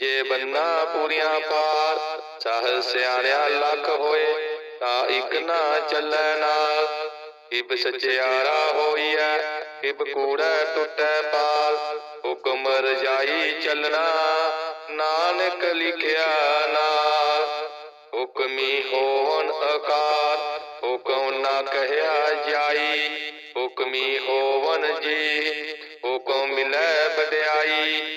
ਜੇ ਬੰਨਾ ਪੂਰੀਆਂ ਪਾਰ ਸਹ ਸਿਆਣਿਆ ਲੱਖ ਹੋਏ, ਤਾਂ ਇੱਕ ਨਾ ਚੱਲੈ ਨਾਲ। ਇਬ ਸਚਿਆਰਾ ਹੋਈਐ ਇਬ ਕੂੜੈ ਟੁੱਟੈ ਪਾਲ। ਹੁਕਮ ਰਜਾਈ ਚੱਲਣਾ, ਨਾਨਕ ਲਿਖਿਆ ਨਾਲ। ਹੁਕਮੀ ਹੋਣ ਆਕਾਰ ਹੁਕਮ ਨਾ ਕਹਿਆ ਜਾਈ। ਹੁਕਮੀ ਹੋਵਨ ਜੀ, ਹੁਕਮ ਮਿਲੈ ਵਡਿਆਈ।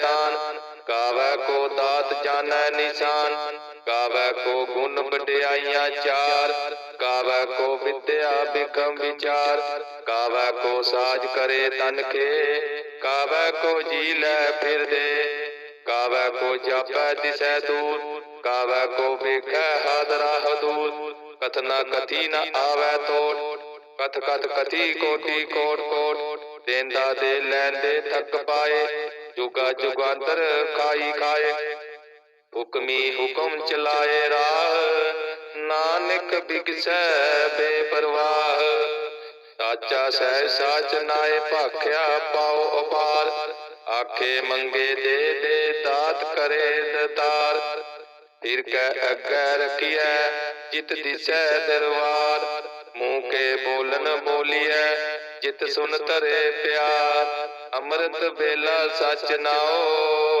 ਦਾਤ ਨਿਸ਼ਾਨ। ਕਾਵੈ ਕੋ ਗੁਣ ਵਡਿਆਈਆਂ ਚਾਰ। ਕਾਵੈ ਕੋ ਵਿਦਿਆ ਬਿਕਮ ਵਿਚਾਰ। ਕਾਵੈ ਕੋ ਸਾਜ ਕਰੇ ਤਨ ਕੇ ਕਾਵੈ ਕੋ ਜੀ ਲੈ ਫਿਰਦੇ ਕਾਵੈ ਕੋ ਜਾਪੈ ਦਿਸੈ ਦੂਰ। ਕਾਵੈ ਕੋ ਵੇਖੈ ਹਾਦਰਾ ਹਦੂਰ। ਕਥਨਾ ਕਥੀ ਨ ਆਵੈ ਤੋੜ। ਕਥ ਕਥ ਕਥੀ ਕੋਟੀ ਕੋਟ ਕੋਟ। ਦੇਂਦਾ ਦੇ ਲੈਂਦੇ ਥੱਕ ਪਾਏ। ਜੁਗਾ ਜੁਗਾਂਤਰ ਖਾਈ ਖਾਏ। ਹੁਕਮੀ ਹੁਕਮ ਚਲਾਏ ਰਾਹ। ਨਾਨਕ ਬਿਗਸੈ ਬੇਪਰਵਾਹ। ਸਾਚਾ ਸਹਿ ਸਾਚ ਨਾਏ ਭਾਖਿਆ ਪਾਉ ਅਪਾਰ। ਆਖੇ ਮੰਗੇ ਦੇ ਦੇ ਦਾਤ ਕਰੇ ਦਤਾਰ। ਫਿਰ ਕੈ ਅੱਗੇ ਰਖੀਐ ਜਿਤ ਦਿਸੈ ਦਰਬਾਰ। ਮੂੰਹ ਕੇ ਬੋਲਨ ਬੋਲੀਐ ਜਿਤ ਸੁਨ ਤਰੇ ਪਿਆਰ। ਅੰਮ੍ਰਿਤ ਵੇਲਾ ਸਚ ਨਾਓ।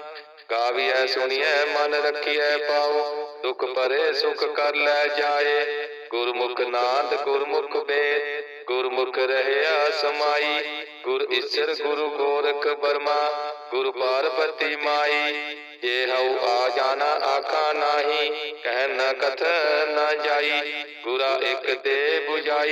ਗਾਵੀਐ, ਸੁਣੀਐ, ਮਨ ਰੱਖੀਐ ਪਾਉ ਦੁਖ ਪਰੇ ਸੁਖ ਕਰ ਲੈ ਜਾਏ। ਗੁਰਮੁਖ ਨਾਦ, ਗੁਰਮੁਖ ਵੇਦ। ਗੁਰਮੁਖ ਰਹਿਆ ਸਮਾਈ। ਗੁਰ ਈਸ਼ਰ ਗੁਰੂ ਗੋਰਖ ਬਰਮਾ ਗੁਰ ਪਾਰਬਤੀ ਮਾਈ। ਜੇ ਹਉ ਆ ਜਾਣਾ, ਆਖਾ ਨਾਹੀ। ਕਹਿ ਨ ਕਥ ਨ ਜਾਈ। ਗੁਰਾ ਇੱਕ ਤੇ 부ਜਾਈ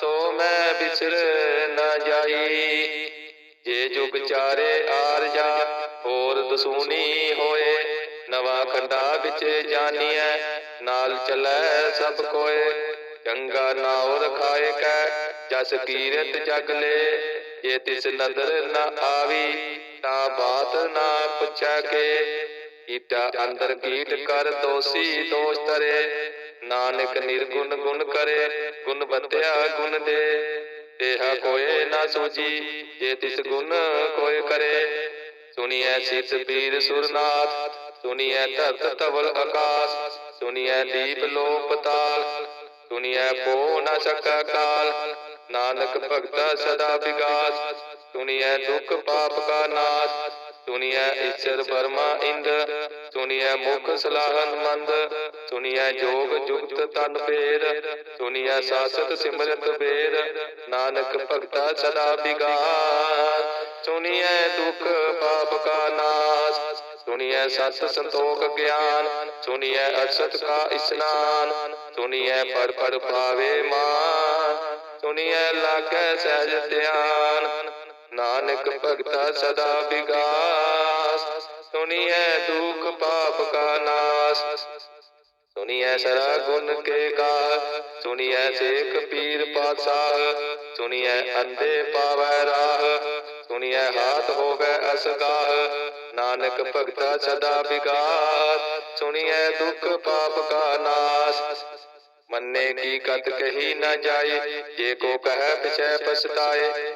ਸੋ ਮੈਂ ਬਿਸਰ ਨਾ ਜਾਈ। ਜੇ ਜੁਗ ਚਾਰੇ ਆਰ ਹੋਰ ਦਸੂਨੀ ਹੋਏ, ਨਵਾ ਖੰਡਾ ਵਿੱਚ ਜਾਣੀਐ ਨਾਲ ਚਲੈ ਸਭ ਕੋਏ। ਚੰਗਾ ਨਾਉ ਰਖਾਏ ਕੈ, ਜਸ ਕੀਰਤ ਜਗ ਲੈ। ਜੇ ਤਿਸ ਨਦਰ ਨਾ ਆਵੀ, ਤਾਂ ਬਾਤ ਨਾ ਪੁੱਛੈ ਕੇ। ਕੀਟਾ ਅੰਦਰ ਕੀਟ ਕਰ ਦੋਸੀ ਦੋਸ਼ ਤਰੇ ਨਾਨਕ ਨਿਰਗੁਣ ਗੁਣ ਕਰੇ, ਗੁਣ ਬਤਿਆ ਗੁਣ ਦੇ। ਤੇਹਾ ਕੋਏ ਨਾ ਸੂਜੀ ਜੇ ਤਿਸ ਗੁਣ ਕੋਏ ਕਰੇ। ਸੁਣੀਐ ਸਿਤ ਪੀਰ ਸੁਰਨਾਥ, ਸੁਣੀਐ ਧਰਤ ਤਵਲ ਆਕਾਸ, ਸੁਣੀਐ ਦੀਪ ਲੋ ਪਤਾਲ ਸੁਣੀਐ ਕੋ ਨਾ ਸਕਾ ਕਾਲ। ਨਾਨਕ ਭਗਤਾ ਸਦਾ ਵਿਗਾਸ, ਸੁਣੀਐ ਦੁਖ ਪਾਪ ਕਾ ਨਾਸ, ਸੁਣੀਐ ਈਸ਼ਰ ਬਰਮਾ ਇੰਦ ਸੁਣੀਐ ਮੁਖ ਸਲਾਹਨ ਮੰਦ ਸੁਣੀਐ ਜੋਗ ਜੁਗਤ ਤਨ ਫੇਰ ਸੁਣੀਐ ਸਾਸਤ ਸਿਮਰਤ ਵੇਦ ਨਾਨਕ ਭਗਤਾ ਸਦਾ ਵਿਗਾਸ ਸੁਣੀਐ ਦੁਖ ਪਾਪ ਕਾ ਨਾਸ ਸੁਣੀਐ ਸਤ ਸੰਤੋਖ ਗਿਆਨ ਸੁਣੀਐ ਅਸਤ ਕਾ ਇਸਨਾਨ ਸੁਣੀਐ ਪਰ ਪਰ ਪਾਵੇ ਮਾਨ ਸੁਣੀ ਸੁਣੀਐ ਲਾਗੈ ਸਹਿਜ ਧਿਆਨ, ਨਾਨਕ ਭਗਤਾ ਸਦਾ ਵਿਗਾਸ ਸੁਣੀਐ ਦੁਖ ਪਾਪ ਕਾ ਨਾਸ। ਸੁਣੀਐ ਸਰਾ ਗੁਣ ਕੇ। ਗਾ ਸੁਣੀਐ ਸੇਖ ਪੀਰ ਪਾਤਸ਼ਾਹ। ਸੁਣੀਐ ਅੰਧੇ ਪਾਵੈ ਰਾਹ। ਸੁਣੀਐ ਹਾਥ ਹੋਵੇ ਅਸਗਾਹ ਨਾਨਕ ਭਗਤਾ ਸਦਾ ਵਿਗਾਸ ਸੁਣੀਐ ਦੁਖ ਪਾਪ ਕਾ ਨਾਸ। ਮੰਨੇ ਕੀ ਕਤ ਕਹੀ ਨਾ ਜਾਏ। ਜੇ ਕੋ ਕਹੈ ਪਿਛੈ ਪਛਤਾਏ।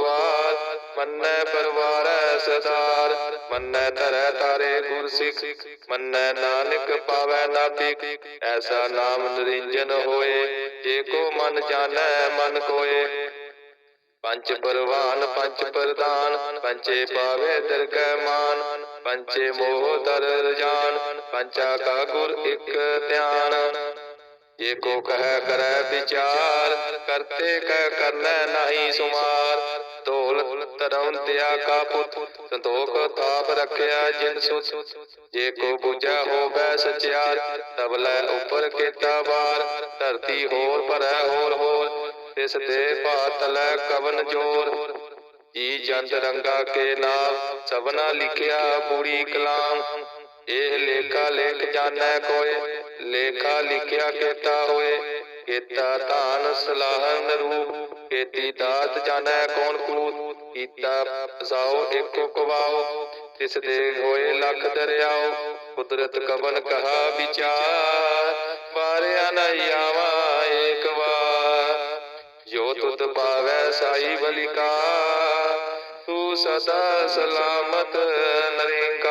ਮੰਨੈ ਪਰਵਾਰੈ ਸਦਾਰ, ਮੰਨੈ ਧਰੈ ਤਾਰੇ ਗੁਰ ਸਿੱਖ ਮੰਨੈ ਨਾਨਕ ਪਾਵੈ ਨਾਤਿਕ, ਐਸਾ ਨਾਮ ਨਿਰੰਜਨ ਹੋਏ, ਜੇ ਕੋ ਮਨ ਜਾਣੈ ਮਨ ਕੋਏ। ਪੰਚ ਪਰਵਾਨ, ਪੰਚ ਪ੍ਰਦਾਨ, ਪੰਚੇ ਪਾਵੇ ਦਰਗਹਿ ਮਾਨ, ਪੰਚੇ ਮੋਹ ਦਰ ਰਜਾਨ, ਪੰਚਾ ਕਾ ਗੁਰ ਇਕ ਧਿਆਨ। ਜੇ ਕੋ ਕਹਿ ਕਰੈ ਵਿਚਾਰ, ਕਰਤੇ ਕਹਿ ਕਰਨਾ ਨਹੀਂ ਸੁਮਾਰ। ਢੋਲ ਤਰਉ ਕਾ ਪੁੱਤ, ਸੰਤੋਖ ਤਾਪ ਰਖਿਆ ਜਿਨ ਸੁਤ। ਜੇ ਕੋ ਬੁਝੈ ਹੋਵੈ ਸਚਿਆਰ ਤਬਲੇ ਉਪਰ ਕੀਤਾ ਵਾਰ। ਧਰਤੀ ਹੋਰ ਭਰੈ ਹੋਰ ਹੋਰ, ਤਿਸ ਤੇ ਭਾਤਲੈ ਕਵਨ ਜੋਰ। ਜੀ ਜੰਤ ਰੰਗਾ ਕੇ ਨਾਮ, ਸਭਨਾ ਲਿਖਿਆ ਪੂਰੀ ਕਲਾਮ। ਇਹ ਲੇਖਾ ਲੇਖ ਜਾਣੈ ਕੋਏ, ਲੇਖਾ ਲਿਖਿਆ ਕੀਤਾ ਹੋਏ। ਕੀਤਾ ਧਾਨ ਸਲਾਹਨ ਰੂਪ ਕੀਤੀ ਦਾਤ ਜਾਣੈ ਕੌਣ ਕੂਤ, ਕੀਤਾ ਸਾਉ ਏਕੋ ਕਵਾਓ ਤਿਸ ਦੇ ਹੋਏ ਲੱਖ ਦਰਿਆਓ, ਕੁਦਰਤ ਕਵਨ ਕਹਾ ਵਿਚਾਰ, ਵਾਰਿਆ ਨ ਆਵਾ ਏਕ ਵਾਰ। ਜੋ ਤੁਧ ਪਾਵੈ ਸਾਈ ਬਲਿਕਾ ਤੂੰ ਸਦਾ ਸਲਾਮਤ ਨਰਿੰਕਾਰ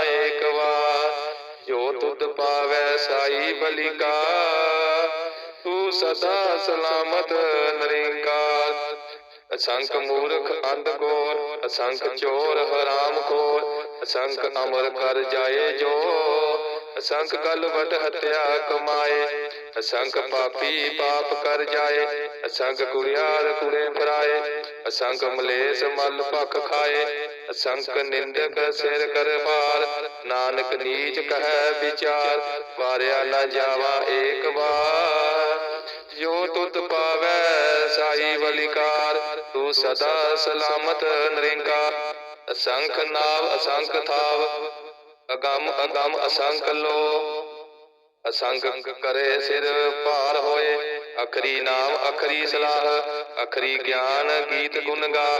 ਜੋ ਤੁਧ ਪਾਵੈ ਸਾਈ ਬਲਿਕਾ, ਤੂੰ ਸਦਾ ਸਲਾਮਤ ਨਰਿੰਕਾਰ ਅਸੰਖ ਮੂਰਖ ਅੰਧ ਗੋਰ ਅਸੰਖ ਚੋਰ ਹਰਾਮ ਖੋਰ ਅਸੰਖ ਅਮਰ ਕਰ ਜਾਏ ਜੋ। ਅਸੰਖ ਕਲਵਟ ਹਤਿਆ ਕਮਾਏ, ਅਸੰਖ ਪਾਪੀ ਪਾਪ ਕਰ ਜਾਏ, ਅਸੰਖ ਕੁੜਿਆਰ ਕੁੜੇ ਫਰਾਏ, ਅਸੰਖ ਮਲੇਸ ਮਲ ਭਖ ਖਾਏ। ਅਸੰਖ ਨਿੰਦਕ ਸਿਰ ਕਰ ਭਾਰ। ਨਾਨਕ ਨੀਚ ਕਹੈ ਵਿਚਾਰ, ਵਾਰਿਆ ਨਾ ਜਾਵਾ ਏਕ ਵਾਰ। ਜੋ ਤੁਤ ਪਾਵੈ ਸਾਈ ਬਲਿਕਾਰ ਤੂੰ ਸਦਾ ਸਲਾਮਤ ਨਰਿੰਕਾਰ। ਅਸੰਖ ਨਾਵ ਅਸੰਖ ਥਾਵ, ਅਗੰਮ ਅਗੰਮ ਅਸੰਖ ਲੋ। ਅਸੰਖ ਕਰੇ ਸਿਰ ਭਾਰ ਹੋਏ, ਅਖਰੀ ਨਾਮ ਅਖਰੀ ਸਲਾਹ, ਅਖਰੀ ਗਿਆਨ ਗੀਤ ਗੁਣ ਗਾਹ।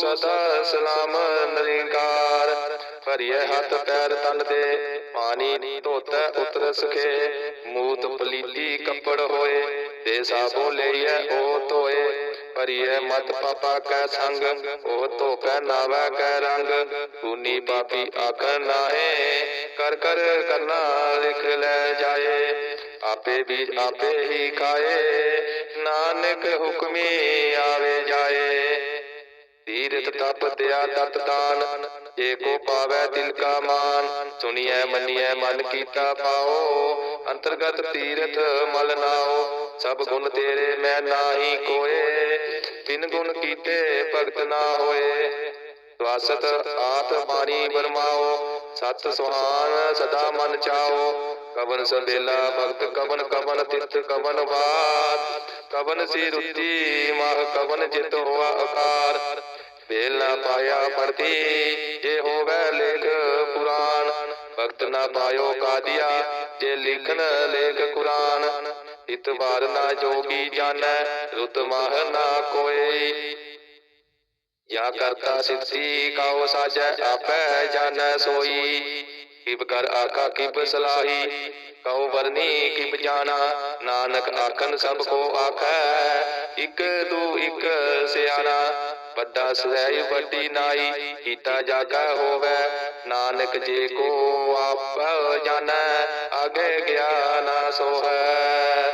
ਸਦਾ ਸਲਾਮ ਨਰਿੰਕਾਰ। ਭਰੀਏ ਹੱਥ ਪੈਰ ਤਨ ਦੇ ਪਾਣੀ ਧੋਤੈ ਉਤਰ ਸਖੇ। ਮੂਤ ਪਲੀਤੀ ਕੱਪੜ ਹੋਏ, ਤੇ ਸਾਬੋ ਲਈਐ ਉਹ ਧੋਏ। ਭਰੀਏ ਮਤ ਪਾਪਾ ਕੈ ਸੰਗ, ਉਹ ਧੋਕੈ ਨਾਵੈ ਕੈ ਰੰਗ। ਤੂਨੀ ਪਾਪੀ ਆਖ ਨਾਹੇ, ਕਰ ਕਰ ਕਰਨਾ ਲਿਖ ਲੈ ਜਾਏ। ਆਪੇ ਵੀ ਆਪੇ ਹੀ ਖਾਏ, ਨਾਨਕ ਹੁਕਮੀ ਆਵੇ ਜਾਏ। ਤੀਰਥ ਤਪ ਦਿਆ ਤਤ ਦਾਨ, ਜੇ ਕੋ ਪਾਵੈ ਤਿਲ ਕਾ ਮਾਨ। ਸੁਣੀਐ, ਮੰਨੀਐ, ਮਨ ਕੀਤਾ ਪਾਓ। ਅੰਤਰਗਤ ਤੀਰਥ ਮਲ ਨਾਓ। ਸਭ ਗੁਣ ਤੇਰੇ ਮੈਂ ਨਾਹੀ ਕੋਏ। ਤਿਨ ਗੁਣ ਕੀਤੇ ਭਗਤ ਨਾ ਹੋਏ। ਸਵਾਸਤ ਆਤ ਬਾਣੀ ਬਰਮਾਓ। ਸਤ ਸੁਹਾਨ ਸਦਾ ਮਨ ਚਾਓ। ਕਵਨ ਸੰਦੇਲਾ ਭਗਤ, ਕਵਨ ਕਵਨ ਤਿਤ ਕਵਨ ਬਾਤ ਕਵਨ ਸੀ ਰੁੱਤੀ, ਮਾਹ ਕਵਨ ਜਿਤ ਹੋਆ ਆਕਾਰ ਵੇਲ ਨਾ ਪਾਇਆ ਪੜਤੀ ਜੇ ਹੋਵੇ ਲੇਖ ਪੁਰਾਨ ਭਗਤ ਨਾ ਪਾਇਓ ਕਾਦੀਆ, ਜੇ ਲਿਖਨ ਲੇਖ ਕੁਰਾਨ। ਇਤਬਾਰ ਨਾ ਜੋਗੀ ਜਾਣੈ, ਰੁਤ ਮਾਹ ਨਾ ਕੋਈ। ਯਾ ਕਰਤਾ ਸਿੱਧੀ, ਕਾਉ ਸਾਜੈ, ਆਪੈ ਜਾਣੈ ਸੋਈ। ਕਿਬ ਕਰ ਆਖਾ, ਕਿਬ ਸਲਾਹੀ, ਕਉ ਵਰਨੀ, ਕਿਬ ਜਾਣਾ। ਨਾਨਕ ਆਖਨ ਸਭ ਕੋ ਆਖੈ, ਇਕ ਦੂ ਇਕ ਸਿਆਣਾ। ਵੱਡਾ ਸਹਿ ਵੱਡੀ ਨਾਈ, ਕੀਤਾ ਜਾਗਾ ਹੋਵੇ। ਨਾਨਕ ਜੇ ਕੋ ਆਪ ਜਾਣੈ ਆਗੇ ਗਿਆਨ ਸੋਹੈ।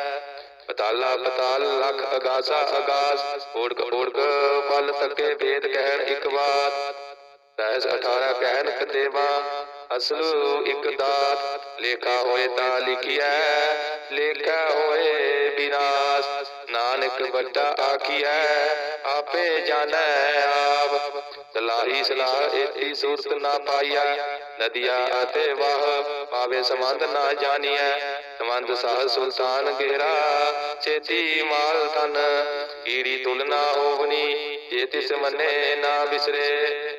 ਪਤਾਲਾ ਪਤਾਲ, ਲਖ ਅਗਾਸਾ ਅਗਾਸ ਓੜਕ ਓੜਕ ਬਲ ਤੱਕੇ ਵੇਦ ਕਹਿਣ ਇੱਕ ਵਾਰ। ਰਹਿਸ 18 ਕਹਿਣ ਕਦੇਵਾ ਅਸਲ ਇੱਕ ਦਾਤ, ਲੇਖਾ ਹੋਏ ਤਾਂ ਲਿਖਿਆ ਲੇਖਾ ਹੋਏ ਵਿਨਾਸ਼ ਨਾਨਕ ਵੱਡਾ ਆਖੀਐ ਆਪੇ ਜਾਣੈ ਆਪ। ਸਲਾਹੀ ਸਲਾਹ ਏਤੀ ਸੂਰਤ ਨਾ ਪਾਈਆ, ਨਦੀਆ ਅਤੇ ਵਾਹ ਪਾਵੇ ਸੰਬੰਧ ਨਾ ਜਾਣੀਐ। ਸੰਬੰਧ ਸਾਹ ਸੁਲਤਾਨ ਗੇਰਾ ਛੇਤੀ ਮਾਲ ਤਨ ਕੀੜੀ ਤੁਲਨਾ ਹੋਵਨੀ, ਜੇ ਤਿਸ ਮੰਨੇ ਨਾ ਬਿਸਰੇ।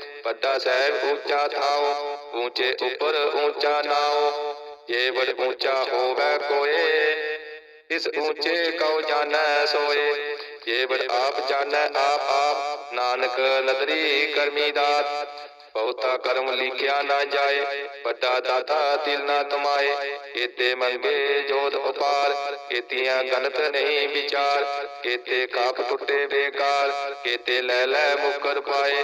ਵੱਡਾ ਸਾਹਿਬ ਉੱਚਾ ਥਾਉ ਉੱਚੇ ਉੱਪਰ ਉੱਚਾ ਨਾਉ ਜੇ ਵਡ ਉੱਚਾ ਹੋਵੇ ਕੋਏ ਇਸ ਉੱਚੇ ਕਉ ਜਾਣੈ ਸੋਏ ਜੇ ਵਡ ਆਪ ਜਾਣੈ ਆਪ ਆਪ ਨਾਨਕ ਨਦਰੀ ਕਰਮੀ ਦਾਤ ਬਹੁਤਾ ਕਰਮ ਲਿਖਿਆ ਨਾ ਜਾਏ ਵੱਡਾ ਦਾਤਾ ਦਿਲ ਨਾ ਤਮਾਏ ਕੀਤੇ ਮੰਗੇ ਜੋਤ ਉਪਾਰ ਕੀਤੀਆਂ ਗਨਤ ਨਹੀਂ ਵਿਚਾਰ ਕੀਤੇ ਕਾਪ ਟੁੱਟੇ ਬੇਕਾਰ ਕੀਤੇ ਲੈ ਲੈ ਮੁਕਰ ਪਾਏ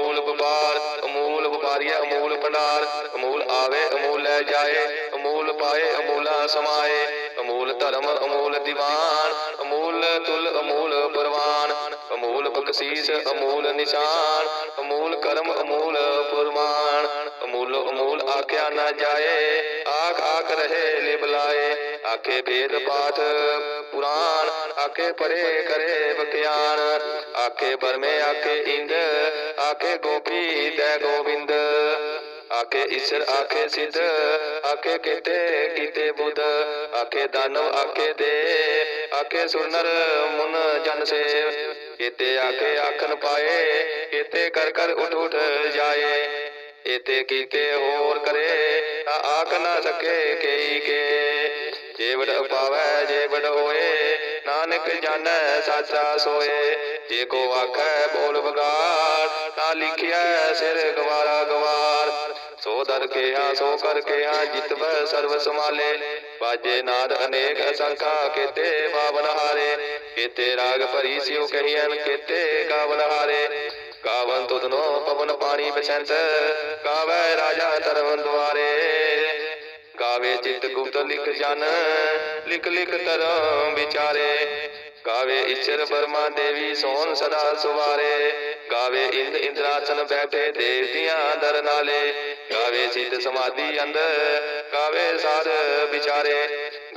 ਵਪਾਰ ਅਮੂਲ ਵਪਾਰੀਆ ਅਮੂਲ ਭੰਡਾਰ ਅਮੂਲ ਆਵੇ ਅਮੂਲ ਲੈ ਜਾਏ ਅਮੂਲ ਪਾਏ ਅਮੂਲਾ ਸਮਾਏ। ਅਮੂਲ ਧਰਮ, ਅਮੂਲ ਦੀਵਾਨ, ਅਮੂਲ ਤੁਲ, ਅਮੂਲ ਪਰਵਾਨ। ਅਮੂਲ ਬਖਸ਼ੀਸ, ਅਮੂਲ ਨਿਸ਼ਾਨ, ਅਮੂਲ ਕਰਮ, ਅਮੂਲ ਪੁਰਮਾਨ ਅਮੂਲ ਅਮੂਲ ਆਖਿਆ ਨਾ ਜਾਏ, ਆਖ ਆਖ ਰਹੇ ਲਿਬਲਾਏ ਆਖੇ ਵੇਦ ਪਾਠ ਪੁਰਾਨ, ਆਖੇ ਪਰੇ ਕਰੇ ਬਖਿਆਨ ਆਖੇ ਬਰਮੇ ਆਖੇ ਇੰਦ, ਆਖੇ ਗੋਪੀ ਤੈ ਗੋਬਿੰਦ। ਆਖੇ ਈਸ਼ਰ, ਆਖੇ ਸਿੱਧ, ਆਖੇ ਕੀਤੇ ਕੀਤੇ ਬੁੱਧ। ਆਖੇ ਦਾਨਵ, ਆਖੇ ਦੇ, ਆਖੇ ਸੁਨਰ, ਮੁਨ ਜਨ ਸੇਵ ਕੀਤੇ ਆਖੇ ਆਖਨ ਪਾਏ ਕੀਤੇ ਕਰ ਕਰ ਉਠ ਉਠ ਜਾਏ। ਇਤੇ ਕੀਤੇ ਹੋਰ ਕਰੇ, ਤਾਂ ਆਖ ਨਾ ਸਕੇ ਕਈ ਕੇ। ਜੇ ਵਡ ਪਾਵੈ ਜੇ ਹੋਏ ਨਾਨਕ ਜਾਣੈ ਸਾਚਾ ਸੋਏ। ਜੇ ਕੋ ਆਖੈ ਬੋਲ ਬਗਾੜ ਤਾਂ ਲਿਖਿਆ ਸਿਰ ਗਵਾਰਾ ਗਵਾਰ। ਸੋ ਦਰ ਕੇ ਆ ਸੋ ਕਰ ਕੇ ਆ ਜਿਤਵੈ ਸਰਬ ਸਮਾਲੇ ਬਾਜੇ ਨਾਦ ਅਨੇਕ ਅਸੰਖਾ, ਕੀਤੇ ਬਾਵਨ ਹਾਰੇ। ਕੀਤੇ ਰਾਗ ਭਰੀ ਸਿਉ ਕਹੀਐਨ, ਕੀਤੇ ਗਾਵਨ ਹਾਰੇ। ਗਾਵਨ ਤੁਧਨੋ ਪਵਨ ਪਾਣੀ ਬਸੰਤ, ਗਾਵੇ ਰਾਜਾ ਧਰਮ ਦੁਆਰੇ। ਚਿਤ ਗੁਪਤ ਲਿਖ ਜਨ, ਲਿਖ ਲਿਖ ਧਰਮ ਵਿਚਾਰੇ। ਗਾਵੇ ਈਸ਼ਰ ਬਰਮਾ ਦੇਵੀ ਸੋਨ ਸਦਾ ਸੁਵਾਰੇ। ਗਾਵੇ ਇੰਦ ਇੰਦਰਾਸਨ ਬੈਠੇ ਦੇਵਤੀਆਂ ਦਰ ਨਾਲੇ। ਗਾਵੇ ਸਿੱਧ ਸਮਾਧੀ ਅੰਦਰ, ਗਾਵੇ ਸਾਧ ਵਿਚਾਰੇ।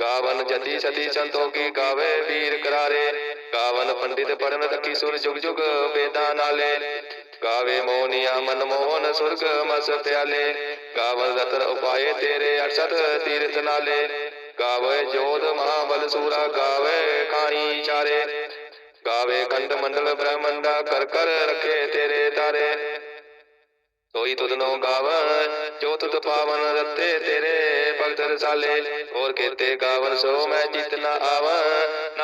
ਗਾਵਨ ਜਤੀ ਸਤੀ ਸੰਤੋਖੀ ਗਾਵੇ ਵੀਰ ਕਰਾਰੇ। ਗਾਵਨ ਪੰਡਿਤ ਪੜਨ ਤਕੀ ਸੁਰ ਜੁਗ ਜੁਗ ਵੇਦਾਂ ਨਾਲੇ। ਗਾਵੇ ਮੋਨੀਆ ਮਨ ਮੋਹਨ ਸੁਰਗ ਮਸ ਪਿਆਲੇ। ਕਾਵਲ ਰਤਨ ਉਪਾਏ ਤੇਰੇ ਅਰਸਤ ਤੀਰਥ ਨਾਲੇ। ਗਾਵੇ ਜੋਧ ਮਹਾਬਲ ਸੂਰਾ, ਗਾਵੇ ਖਾਣੀ ਚਾਰੇ। ਗਾਵੇ ਕੰਡ ਮੰਡਲ ਬ੍ਰਹਮੰਡਾ, ਕਰ ਕਰ ਰਖੇ ਤੇਰੇ ਤਾਰੇ। ਸੋਈ ਤੁਧਨੋ ਗਾਵਨ ਜੋ ਤੁਧ ਪਾਵਨ ਰਤੇ ਤੇਰੇ ਭਗਤ ਰਸਾਲੇ। ਹੋਰ ਕੇਤੇ ਗਾਵਨ ਸੋ ਮੈਂ ਜਿਤ ਨ ਆਵਨ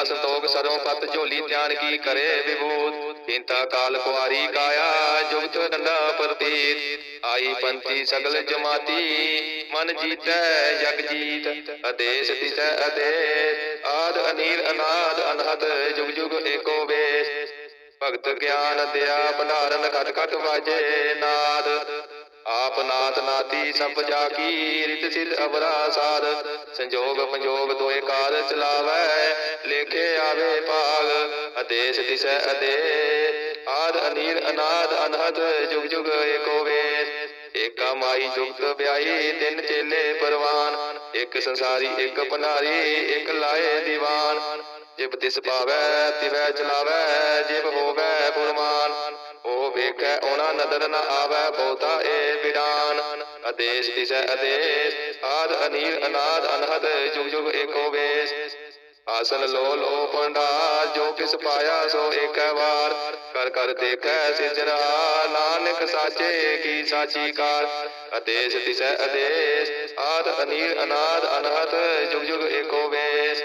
ਮੰਦਾ ਸੰਤੋਖ ਸਰੋਂ ਪਤ ਝੋਲੀ ਧਿਆਨ ਕੀ ਕਰੇ ਵਿਭੂਤ? ਚਿੰਤਾ ਕਾਲ ਕੁਆਰੀ ਕਾਇਆ, ਜੁਗਤ ਡੰਡਾ ਪ੍ਰਤੀਤ। ਆਈ ਪੰਥੀ ਸਗਲ ਜਮਾਤੀ, ਮਨ ਜੀਤੈ, ਜਗ ਜੀਤ। ਅਦੇਸ ਤਿਸੈ ਅਦੇਸ ਆਦ ਅਨੀਲ ਅਨਾਦ ਅਨਹਦ, ਜੁਗ ਜੁਗ ਏਕੋ ਵੇਸ। ਭਗਤ ਗਿਆਨ ਦਿਆ, ਭੰਡਾਰਨ ਘਟ ਘਟ ਵਾਜੇ ਨਾਦ। ਆਪ ਨਾਥ ਨਾਤੀ ਸਭ ਜਾ ਕੀ ਰਿਤ ਸਿਧ ਅਵਰਾ ਸਾਧ ਸੰਜੋਗ ਪੰਜੋਗ ਦੋਏ ਕਾਰ ਚਲਾਵੈ, ਲੇਖੇ ਆਵੇ ਭਾਗ ਅਦੇਸ ਦਿਸੈ ਅਦੇ। ਆਦ ਅਨੀਲ ਅਨਾਦ ਅਨਹਦ, ਜੁਗ ਜੁਗ ਏਕੋ ਵੇਸ ਏਕਾ ਮਾਈ ਜੁਗਤ ਵਿਆਈ ਤਿੰਨ ਚੇਲੇ ਪਰਵਾਨ। ਇੱਕ ਸੰਸਾਰੀ, ਇੱਕ ਭੰਡਾਰੀ ਇੱਕ ਲਾਏ ਦੀਵਾਨ। ਜਿਬ ਤਿਸ ਪਾਵੈ, ਤਿਵੈ ਚਲਾਵੈ, ਜਿਬ ਹੋਵੈ ਫੁਰਮਾਨ ਉਹ ਵੇਖੈ, ਉਹਨਾਂ ਨਦਰ ਨ ਆਵੈ, ਬਹੁਤਾ ਏ ਬਿਡਾਨ। ਆਦੇਸ਼ ਦਿਸੈ, ਆਦੇਸ਼, ਆਦ ਅਨੀਲ ਅਨਾਦ, ਅਨਹਦ, ਜੁਗ ਜੁਗ ਏਕੋ ਵੇਸ। ਆਸਨ ਲੋ ਲੋ ਪੰਡਾ ਜੋ ਕਿਸ ਪਾਇਆ ਸੋ ਏਕੈ ਵਾਰ। ਕਰ ਕਰ ਦੇਖੈ ਸਿਜਰਾ ਨਾਨਕ ਸਾਚੇ ਕੀ ਸਾਚੀ ਕਾਰ। ਆਦੇਸ਼ ਦਿਸੈ, ਆਦੇਸ਼, ਆਦ ਅਨੀਰ, ਅਨਾਦ, ਅਨਹਦ, ਜੁਗ ਜੁਗ ਏਕੋ ਵੇਸ।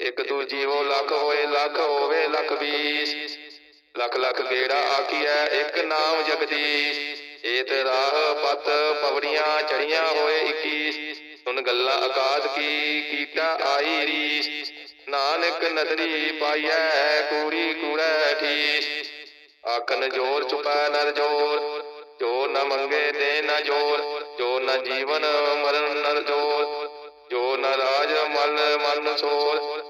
ਇੱਕ ਦੂ ਜੀਵੋ ਲੱਖ ਹੋਏ, ਲੱਖ ਹੋਵੇ, ਲੱਖ ਵੀਸ ਲੱਖ ਲਖ ਗੇੜਾ ਆਖੀਐ, ਇੱਕ ਨਾਮ ਜਗਦੀਸ਼। ਏਤ ਰਾਹ ਪਤ ਪਵੜੀਆਂ ਚੜੀਆਂ ਹੋਏ 21 ਸੁਨ ਗੱਲਾਂ ਆਕਾਸ਼ ਕੀ, ਕੀਟਾ ਆਈ ਰੀਸ। ਨਾਨਕ ਨਦਰੀ ਪਾਈਐ, ਕੂੜੀ ਕੂੜੈ ਠੀਸ। ਆਖਨ ਜੋਰ ਚੁਪੈ ਨਰ ਜੋਰ, ਜੋ ਨ ਮੰਗੇ ਦੇ ਨ ਜੋਰ, ਜੋ ਨ ਜੀਵਨ ਮਰਨ ਨਰ ਜੋਰ, ਜੋ ਨ ਰਾਜ ਮਨ ਮਨ ਸੋਰ।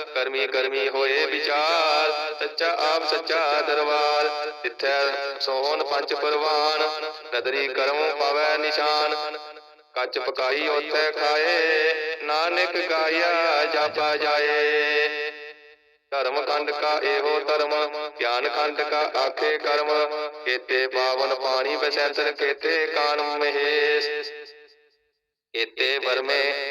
ਕਰਮੀ ਕਰਮੀ ਹੋਏ ਵਿਚਾਰ, ਸੱਚਾ ਆਪ ਸੱਚਾ ਦਰਬਾਰ, ਤਿੱਥੈ ਸੋਹਣ ਪੰਜ ਪਰਵਾਨ, ਨਦਰੀ ਕਰਮ ਪਾਵੈ ਨਿਸ਼ਾਨ। ਕੱਚ ਪਕਾਈ ਉਥੇ ਖਾਏ, ਨਾਨਕ ਗਾਇਆ ਜਾਪਾ ਜਾਏ। ਧਰਮ ਖੰਡ ਕਾ ਇਹੋ ਧਰਮ, ਗਿਆਨ ਖੰਡ ਕਾ ਆਖੇ ਕਰਮ, ਕੇਤੇ ਪਾਵਨ ਪਾਣੀ ਬਸੈਂਤਰ, ਕੇਤੇ ਕਾਨ ਮਹੇਸ਼। ਇਤੇ ਵਰਮੇ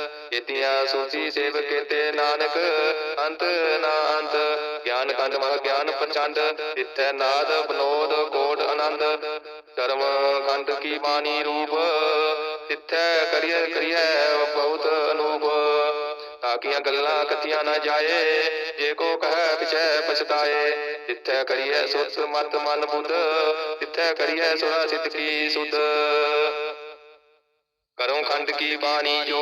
ਕੇਤੀਆਂ ਸੂਚੀ ਸੇਵ ਕੇਤੇ ਨਾਨਕ, ਅੰਤ ਨਾ ਅੰਤ। ਗਿਆਨ ਕੰਡ ਮਹ ਗਿਆਨ ਪ੍ਰਚੰਡ ਇਥੈ ਨਾਦ ਬਨੋਦ ਕੋਟ ਆਨੰਦ। ਕਰਮ ਖੰਡ ਕੀ ਬਾਣੀ ਰੂਪ ਇਥੈ ਕਰੀਏ ਕਰੀਏ ਬਹੁਤ ਅਨੂਪ। ਤਾਕੀਆਂ ਗੱਲਾਂ ਕਥੀਆਂ ਨਾ ਜਾਏ, ਜੇ ਕੋ ਕਹੈ, ਪਿਛੈ, ਪਛਤਾਏ। ਤਿੱਥੈ ਕਰੀਐ ਸੁਤ, ਮਤ, ਮਨ, ਬੁੱਧ ਤਿੱਥੈ ਕਰੀਏ ਸੁਰਾ, ਸਿੱਧ ਕੀ ਸੁਧ। ਕਰਮ ਖੰਡ ਕੀ ਬਾਣੀ ਜੋ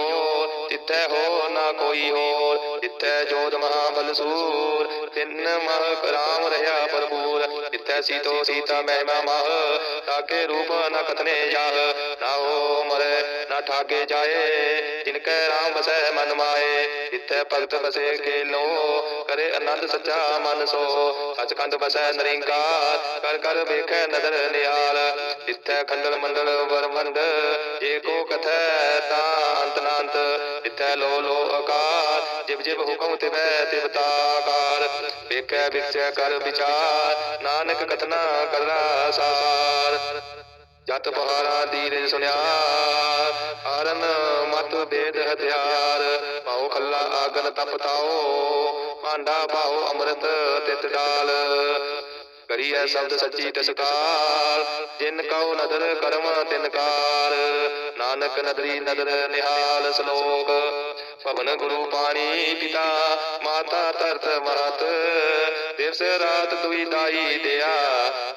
ਤਿੱਥੈ ਹੋ ਨਾ ਕੋਈ ਹੋਰ ਤਿੱਥੈ ਜੋਤ ਮਹਾਬਲ ਸੂਰ, ਤਿੰਨ ਮਹ ਰਾਮ ਰਹਾ ਭਰਪੂਰ ਤਿੱਥੈ ਸੀਤੋ ਸੀਤਾ ਮਹਿਮਾ ਮਹ, ਤਾਕੇ ਰੂਪ ਨ ਕਥਨੇ ਜਾਹ, ਨਾ ਹੋ ਮਰੇ, ਨਾ ਠਾਗੇ ਜਾਏ ਜਿਨ ਕੈ ਰਾਮ ਬਸੈ ਮਨ ਮਾਏ ਤਿੱਥੈ ਭਗਤ ਬਸੇ ਕੇ ਲੋ ਕਰੇ ਆਨੰਦ ਸੱਚਾ ਮਨ ਸੋ, ਸਚਖੰਡ ਬਸੈ ਨਰਿੰਕਾਰ, ਕਰ ਕਰ ਵੇਖੈ ਨਦਰ ਨਿਆਲ ਇਥੈ ਖੰਡਲ ਮੰਡਲ ਵਰਮੰਡ ਏਕੋ ਕਥੈ ਤਾ ਅੰਤ ਨਾੰਤ। ਇਥੈ ਲੋ ਲੋ ਅਕਾਲ ਜਿਵ ਜਿਵ ਹੁਕਮ ਤਿਵੈ ਤਿਵ ਤਾਕਾਰ ਵੇਖੈ ਵਿਚੈ ਕਰ ਵਿਚਾਰ, ਨਾਨਕ ਕਥਨਾ ਕਰਨਾ ਸਾਰ ਜਤ ਪਹਾਰਾ ਦੀਰਜ ਸੁਨਿਆ ਆਰਨ ਮਤ ਬੇਦ ਹਥਿਆਰ। ਪਾਉ ਖੱਲਾ ਆਗਨ ਤਪਤਾਓ ਭਾਂਡਾ ਪਾਉ ਅੰਮ੍ਰਿਤ ਤਿਤ ਡਾਲ। ਕਰੀਐ ਸ਼ਬਦ ਸੱਚੀ ਤਸਕਾਰ। ਜਿਨ ਕਉ ਨਦਰ ਕਰਮ ਤਿਨਕਾਰ ਨਾਨਕ ਨਦਰੀ ਨਦਰ ਨਿਹਾਲ ਸ਼ਲੋਕ। ਭਵਨ ਗੁਰੂ ਪਾਣੀ ਪਿਤਾ, ਮਾਤਾ ਤਰਤ ਮਹਤ ਦਿਵਸ ਰਾਤ ਦੁਈ ਦਾਈ ਦਿਆ,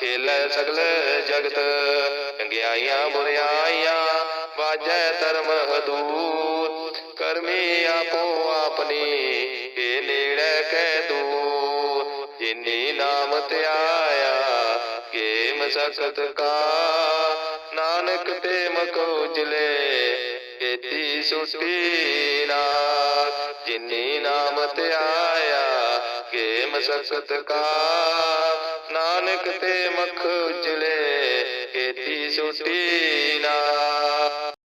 ਖੇਲੇ ਸਗਲ ਜਗਤ। ਚੰਗਿਆਈਆਂ ਬੁਰਿਆਈਆਂ, ਵਾਜੈ ਧਰਮ ਹਦੂਰ। ਕਰਮੀ ਆਪੋ ਆਪਣੀ ਕੇ ਨੇੜੇ ਕੈ ਦੂਰ। ਨਾਮ ਧਿਆਇਆ ਕੇ ਮਸਕਤ ਕਾ। ਨਾਨਕ ਤੇ ਮਕੋ ਉਜਲੇ ਕੀਤੀ ਸੁਟੀ ਨਾਮ ਜਿਨੀ ਨਾਮ ਧਿਆਇਆ ਕੇ ਮਸਕਤ ਕਾ। ਨਾਨਕ ਤੇ ਮਖ ਉਜਲੇ ਕੀਤੀ ਸੁਟੀ ਨਾਮ